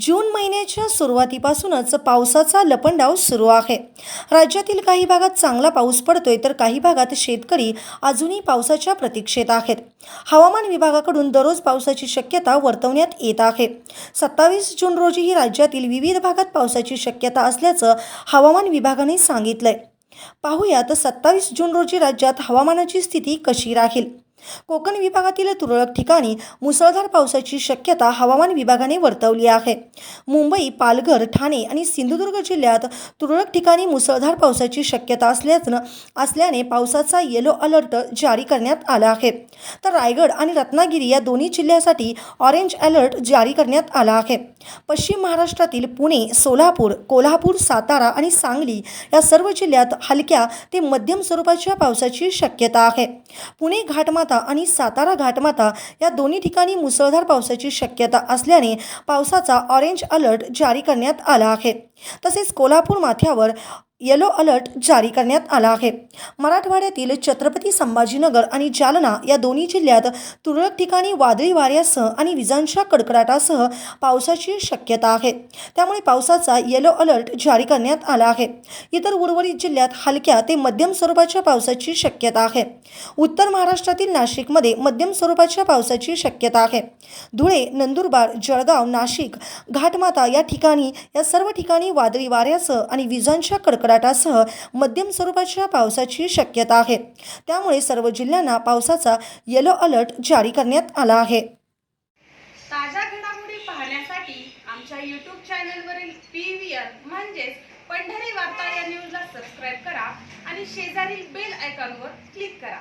जून महिन्याच्या सुरुवातीपासूनच पावसाचा लपंडाव सुरू आहे. राज्यातील काही भागात चांगला पाऊस पडतोय तर काही भागात शेतकरी अजूनही पावसाच्या प्रतीक्षेत आहेत. हवामान विभागाकडून दररोज पावसाची शक्यता वर्तवण्यात येत आहे. सत्तावीस जून रोजीही राज्यातील विविध भागात पावसाची शक्यता असल्याचं हवामान विभागाने सांगितलंय. पाहूयात सत्तावीस जून रोजी राज्यात हवामानाची स्थिती कशी राहील? कोकण विभागातील तुरळक ठिकाणी मुसळधार पावसाची शक्यता हवामान विभागाने वर्तवली आहे. मुंबई पालघर ठाणे आणि सिंधुदुर्ग जिल्ह्यात तुरळक ठिकाणी मुसळधार पावसाची शक्यता असल्याचं असल्याने पावसाचा येलो अलर्ट जारी करण्यात आला आहे. तर रायगड आणि रत्नागिरी या दोन्ही जिल्ह्यासाठी ऑरेंज अलर्ट जारी करण्यात आला आहे. पश्चिम महाराष्ट्रातील पुणे सोलापूर कोल्हापूर सातारा आणि सांगली या सर्व जिल्ह्यात हलक्या ते मध्यम स्वरूपाच्या पावसाची शक्यता आहे. पुणे घाटमाता आणि सातारा घाटमाता या दोन्ही ठिकाणी मुसळधार पावसाची शक्यता असल्याने पावसाचा ऑरेंज अलर्ट जारी करण्यात आला आहे. तसेच कोल्हापूर माथ्यावर येलो अलर्ट जारी करण्यात आला आहे. मराठवाड्यातील छत्रपती संभाजीनगर आणि जालना या दोन्ही जिल्ह्यात तुरळक ठिकाणी वादळी वाऱ्यासह आणि विजांच्या कडकडाटासह पावसाची शक्यता आहे. त्यामुळे पावसाचा येलो अलर्ट जारी करण्यात आला आहे. इतर उर्वरित जिल्ह्यात हलक्या ते मध्यम स्वरूपाच्या पावसाची शक्यता आहे. उत्तर महाराष्ट्रातील नाशिकमध्ये मध्यम स्वरूपाच्या पावसाची शक्यता आहे. धुळे नंदुरबार जळगाव नाशिक घाटमाता या ठिकाणी या सर्व ठिकाणी वादळी वाऱ्यासह आणि विजांच्या कडकडाटासह मध्यम स्वरूपाच्या पावसाची शक्यता आहे. त्यामुळे सर्व जिल्ह्यांना पावसाचा येलो अलर्ट जारी करण्यात आला आहे. ताज्या घडामोडी पाहण्यासाठी आमच्या यूट्यूब चॅनलवरील पी व्ही आर म्हणजेच पंढरी वार्ता या न्यूजला सबस्क्राईब करा आणि शेजारील बेल आयकॉनवर क्लिक करा.